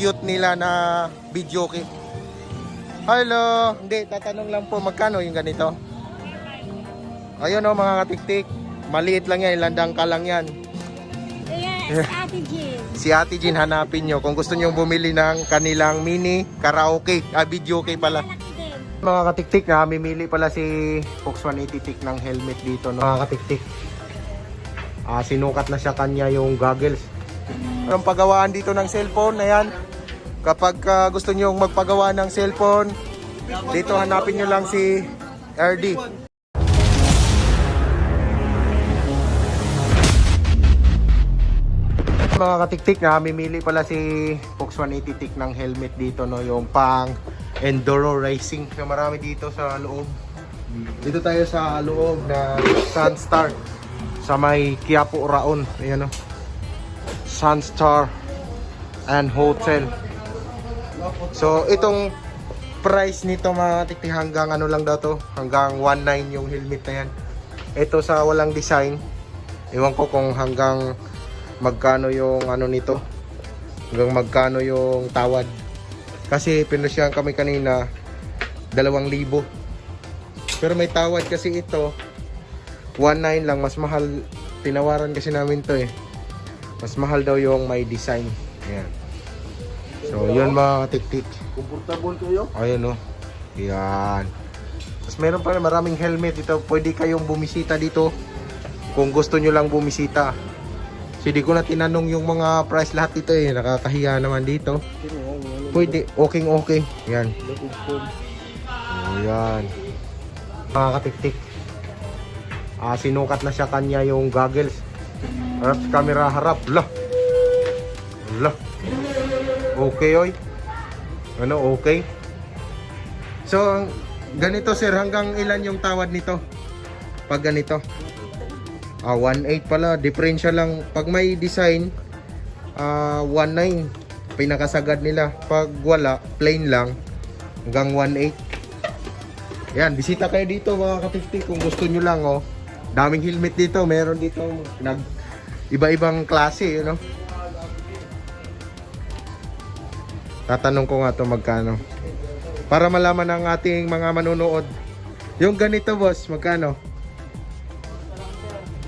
cute nila na video kit. Hello! Hindi, tatanong lang po, magkano yung ganito? Ayun o mga katiktik. Maliit lang yan, ilandang ka lang yan. Yes, Ate Jean. Si Ate Jean hanapin nyo kung gusto nyo bumili ng kanilang mini karaoke, ah, video kay pala. Mga katiktik, namimili pala si Fox 180 Tik ng helmet dito. No? Mga katiktik. Ah, sinukat na siya kanya yung goggles. Ang paggawaan dito ng cellphone na yan. Kapag ah, gusto nyo magpagawa ng cellphone, dito hanapin nyo lang si RD. Mga katiktik, namimili pala si Fox 180 Tik ng helmet dito. No? Yung pang enduro racing na marami dito sa loob. Dito tayo sa loob na Sunstar sa may Quiapo Raon. Ayan o. Sunstar and Hotel. So itong price nito mga tiktik hanggang ano lang daw to? Hanggang 1.9 yung helmet na yan. Ito sa walang design. Ewan ko kung hanggang magkano yung ano nito. Hanggang magkano yung tawad. Kasi pinasyahan kami kanina 2,000 pero may tawad kasi ito. 1.9 lang mas mahal. Tinawaran kasi namin to eh. Mas mahal daw yung may design. Yan so yun mga tiktik Komportable kayo? Ayun oh. Yan. Tapos meron pa rin maraming helmet dito. Pwede kayong bumisita dito kung gusto nyo lang bumisita. Kasi di ko na tinanong yung mga price lahat dito eh. Nakakahiya naman dito. Pwede. Okay okay. Yan. Oh, yan. Mga katiktik. Ah, sinukat na siya kanya yung goggles. Harap camera harap. Lah. Lah. Okay oy. Ano, okay? So, ang- ganito sir, hanggang ilan yung tawad nito? Pag ganito? Ah, 1.8 pala. Diferensya lang. Pag may design, ah, 1.9. Pinakasagad nila. Pag wala, plain lang, hanggang 1.8. Yan, bisita kayo dito mga katiktik kung gusto nyo lang, oh. Daming helmet dito. Meron dito nag iba-ibang klase, you know. Tatanong ko nga to magkano. Para malaman ng ating mga manonood. Yung ganito boss, magkano?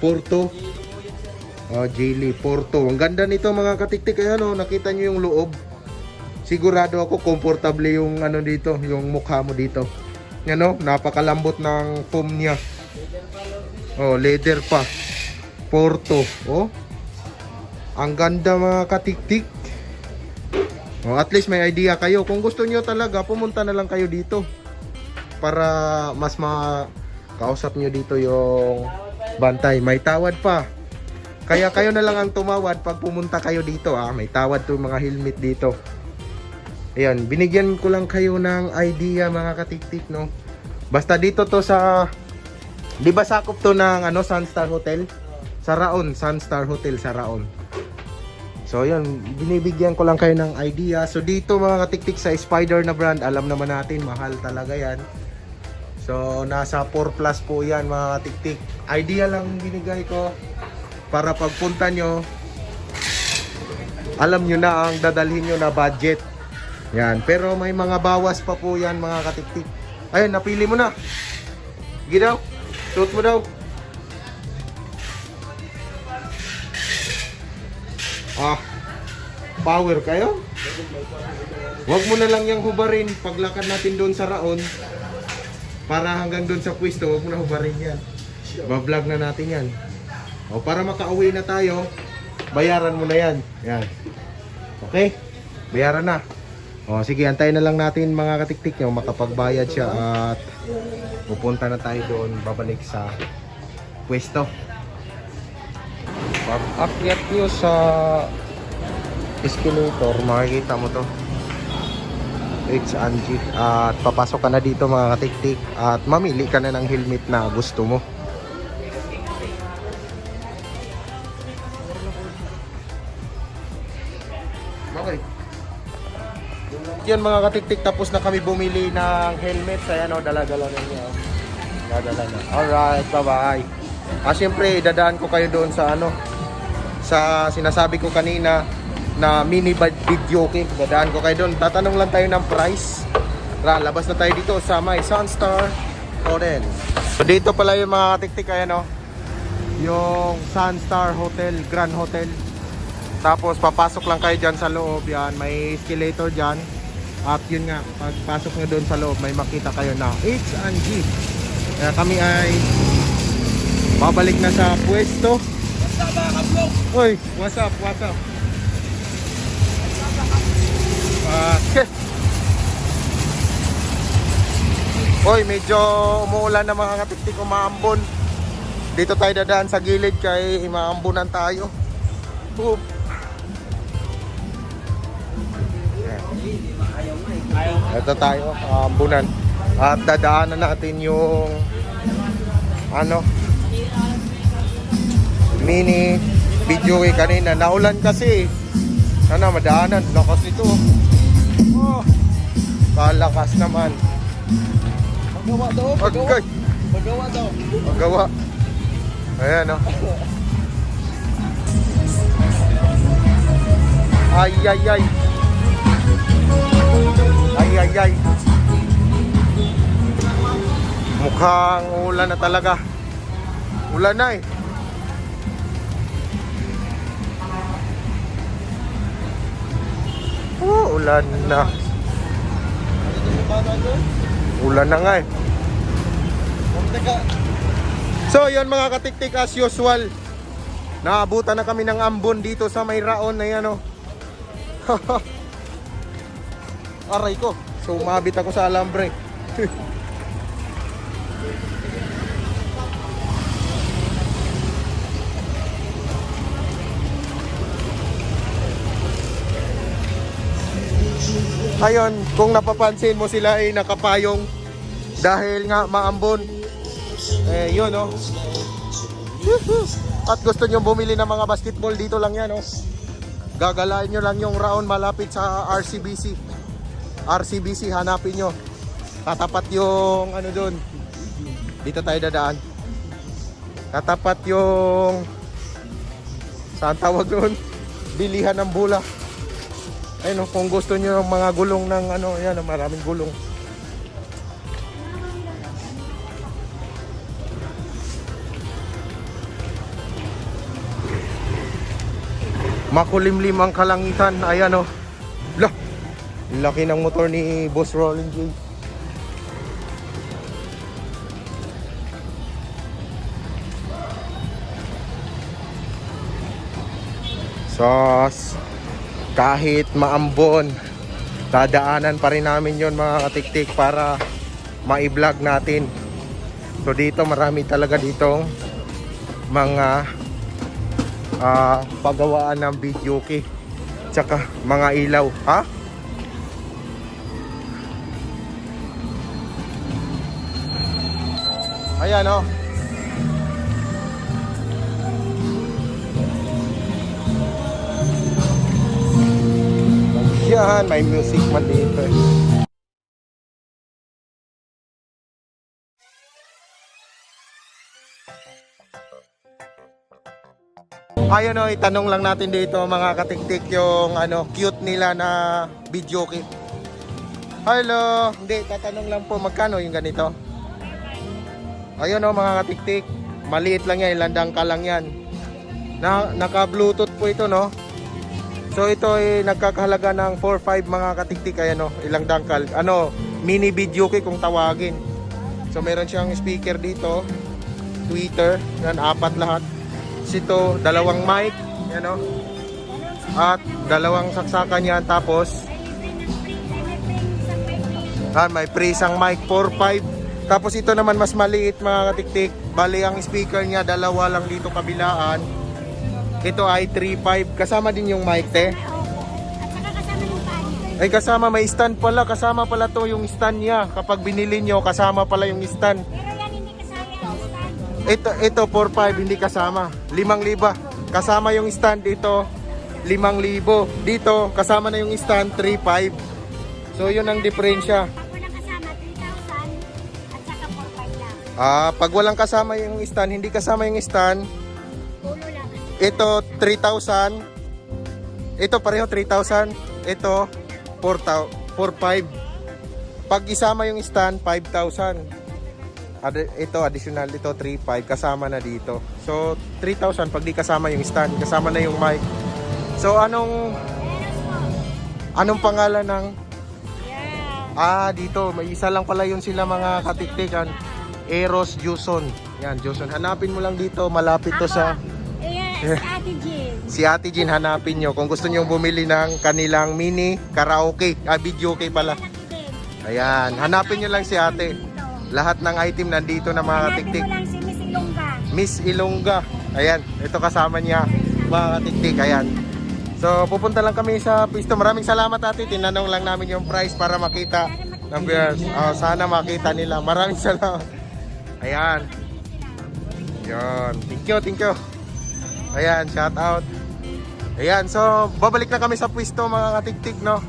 Porto. Oh, Jilly, Porto. Ang ganda nito mga katiktik. Ayan oh, nakita nyo yung loob. Sigurado ako komportable yung ano dito, yung mukha mo dito. Yan oh, napakalambot ng foam niya. Oh, leather pa. Porto. Oh. Ang ganda mga katiktik. Oh, at least may idea kayo. Kung gusto niyo talaga, pumunta na lang kayo dito. Para mas makausap niyo dito yung bantay. May tawad pa. Kaya kayo na lang ang tumawad pag pumunta kayo dito. Ah. May tawad to mga helmet dito. Ayan, binigyan ko lang kayo ng idea mga katiktik, no? Basta dito to sa... Di ba sakop to ng ano, Sunstar Hotel? Sa Raon, Sunstar Hotel sa Raon. So yun, binibigyan ko lang kayo ng idea. So dito mga katiktik sa Spider na brand, alam naman natin, mahal talaga yan. So nasa 4 plus po yan mga katiktik. Idea lang binigay ko para pagpunta nyo, alam nyo na ang dadalhin nyo na budget. Yan, pero may mga bawas pa po yan mga katiktik. Ayun, napili mo na. Sige daw, suot mo daw. Power kayo? Huwag mo na lang yung hubarin paglakad natin doon sa Raon. Para hanggang doon sa pwesto, huwag mo na hubarin yan. Bablog na natin yan. O para makauwi na tayo, bayaran mo na yan. Yan. Okay? Bayaran na. O sige, antayin na lang natin mga katiktik nyo makapagbayad siya at pupunta na tayo doon, babalik sa pwesto. Pag akyat nyo sa escalator, makikita mo to. H Angie. At papasok ka na dito mga katiktik at mamili ka na ng helmet na gusto mo. Okay. Yan mga katiktik, tapos na kami bumili ng helmet. Ayan o, dala-dala na niya. Dala-dala na. Alright, bye-bye. Ah, syempre, idadaan ko kayo doon sa ano, sa sinasabi ko kanina, na mini video okay. Dadaan ko kayo doon. Tatanong lang tayo ng price. Tara, labas na tayo dito sa may Sunstar Hotel. So dito pala yung mga katiktik ayan oh. Yung Sunstar Hotel, Grand Hotel. Tapos papasok lang kayo dyan sa loob yan. May escalator dyan. At yun nga, pagpasok nyo doon sa loob, may makita kayo na H and G. Kaya kami ay babalik na sa pwesto. Uy, what's up, what's up? Ah, Uy, medyo umuulan na mga katiktik, umaambon. Dito tayo dadaan sa gilid kay imaambunan tayo. Oop. Ito tayo, ambunan. At dadaanan natin yung ano mini video eh kanina. Naulan kasi. Sana madaanan. Lakas nito. Oh, kalakas naman. Magawa daw, magawa. Agay. Magawa daw. Magawa. Ayan oh. Ay ay ay. Ay ay ay. Mukhang ulan na talaga. Ulan na eh. Oh, ulan na. Ulan na nga eh. So, yun mga katiktik as usual. Naabutan na kami ng ambon dito sa may raon na yan, oh. Aray ko. So, umabit ako sa alambre. Ayun, kung napapansin mo sila ay nakapayong dahil nga maambon. Eh, yun, oh. At gusto nyo bumili ng mga basketball, dito lang yan, oh. Gagalain nyo lang yung round malapit sa RCBC. RCBC, hanapin nyo. Tatapat yung, ano dun. Dito tayo dadaan. Tatapat yung, saan tawag dun? Bilihan ng bula. Ayun, oh, kung gusto nyo ng mga gulong ng, ano, yan, oh, maraming gulong. Makulimlim ang kalangitan. Ayan oh. Lah. Laki ng motor ni Boss Rolling J. Sos. Kahit maambon, dadaanan pa rin namin yon mga katiktik para ma-vlog natin. So dito marami talaga ditong mga ah paggawaan ng video key tsaka mga ilaw ha ayan oh yan may music man dito eh. Ayun o, itanong lang natin dito mga katiktik yung ano, cute nila na video kit. Hello! Hindi, tatanong lang po magkano yung ganito. Ayun o mga katiktik, maliit lang yan, ilandang ka lang yan. Na, naka-bluetooth po ito no. So ito ay nagkakahalaga ng 4-5 mga katiktik, ayan o, ilang dangkal. Ano, mini video kit kung tawagin. So meron siyang speaker dito, tweeter, yan apat lahat ito, dalawang mic, yan o. At dalawang saksakan yan. Tapos, ah, may pre-isang mic, 4.5. Tapos ito naman mas maliit mga katiktik. Bali ang speaker niya, dalawa lang dito kabilaan. Ito ay 3.5. Kasama din yung mic, te. At saka kasama yung kanya. Ay kasama, may stand pala. Kasama pala to yung stand niya. Kapag binili nyo, kasama pala yung stand. Pero yan hindi kasama yung stand. Ito, ito 4.5 hindi kasama. 5,000. Kasama yung stand dito 5,000. Dito kasama na yung stand 3.5. So yun ang diferensya. Pag walang kasama, 3,000 at saka 4,500 lang. Ah, pag walang kasama yung stand, hindi kasama yung stand. Ito 3,000. ito pareho 3,000. Ito 4,000 4,500. Pag isama yung stand, 5,000. Ad- ito additional ito 3,500 kasama na dito. So 3,000 pag di kasama yung stand, kasama na yung mic. So anong anong pangalan ng. Ah, dito may isa lang pala yun sila mga katiktikan. Eros Juson. Yan, Juson. Hanapin mo lang dito, malapit to sa Ayan, si Ate Jill. si Ate Jean hanapin nyo kung gusto nyo bumili ng kanilang mini karaoke, ah, video okay pala. Ayan, hanapin nyo lang si ate. Lahat ng item nandito na mga Hanapin katiktik. mo lang si Miss Ilongga. Miss Ilongga. Ayan, ito kasama niya. Mga katiktik, ayan. So, pupunta lang kami sa pisto. Maraming salamat ate. Tinanong lang namin yung price para makita ng viewers. Oh, sana makita nila. Maraming salamat. Ayan. Yan. Thank you, thank you. Ayan, shout out. Ayan, so babalik na kami sa pwesto mga katiktik, no?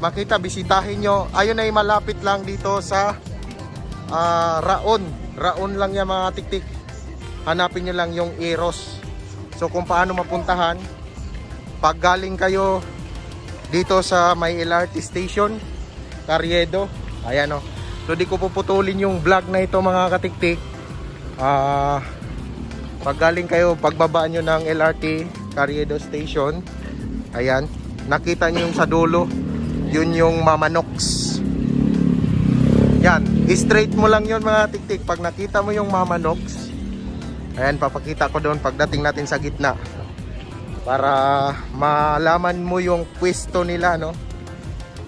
Makita, bisitahin nyo. Ayun ay malapit lang dito sa ah, Raon. Raon lang yan mga katiktik. Hanapin nyo lang yung Eros. So kung paano mapuntahan, pag galing kayo dito sa may LRT station, Carriedo, ayan o. So di ko puputulin yung vlog na ito mga katiktik. Ah, pag galing kayo, pagbaba nyo ng LRT Carriedo Station, ayan, nakita nyo yung sa dulo, yun yung Mama Nox. Yan, straight mo lang yun mga tiktik. Pag nakita mo yung Mama Nox, ayan, papakita ko doon pagdating natin sa gitna. Para malaman mo yung pwesto nila, no?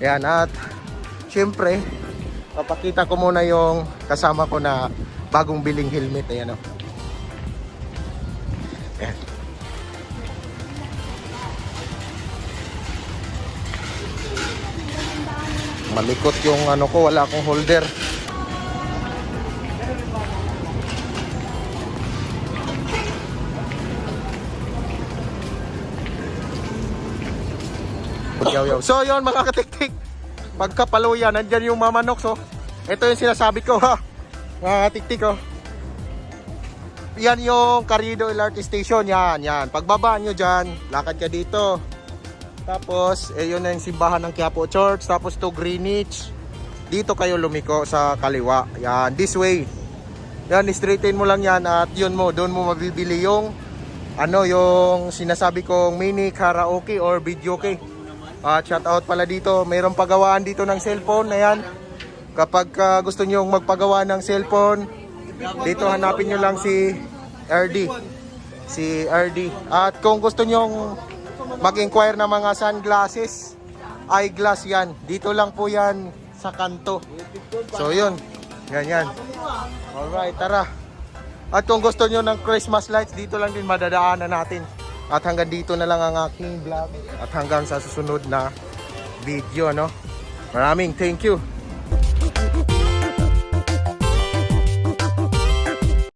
Ayan, at syempre, papakita ko muna yung kasama ko na bagong biling helmet. Ayan, no? Malikot yung ano ko, wala akong holder. Yaw, yaw. So yon mga katiktik. Pagkapaluya, nandyan yung mamanok. So, ito yung sinasabi ko ha. Mga katiktik oh. Yan yung Carrido LRT Station. Yan, yan. Pagbaba nyo dyan, lakad ka dito. Tapos, eh, yun na yung simbahan ng Quiapo Church. Tapos to Greenwich. Dito kayo lumiko sa kaliwa. Yan, this way. Yan, straighten mo lang yan at yun mo, doon mo mabibili yung ano, yung sinasabi kong mini karaoke or video key. At shout out pala dito, mayroong pagawaan dito ng cellphone. Ayan, kapag ah, gusto nyo magpagawa ng cellphone, dito hanapin nyo lang si RD. Si RD. At kung gusto nyo mag-inquire ng mga sunglasses, eyeglass yan. Dito lang po yan sa kanto. So yun, yan yan. Alright, tara. At kung gusto nyo ng Christmas lights, dito lang din madadaanan natin. At hanggang dito na lang ang aking vlog. At hanggang sa susunod na video, no? Maraming thank you.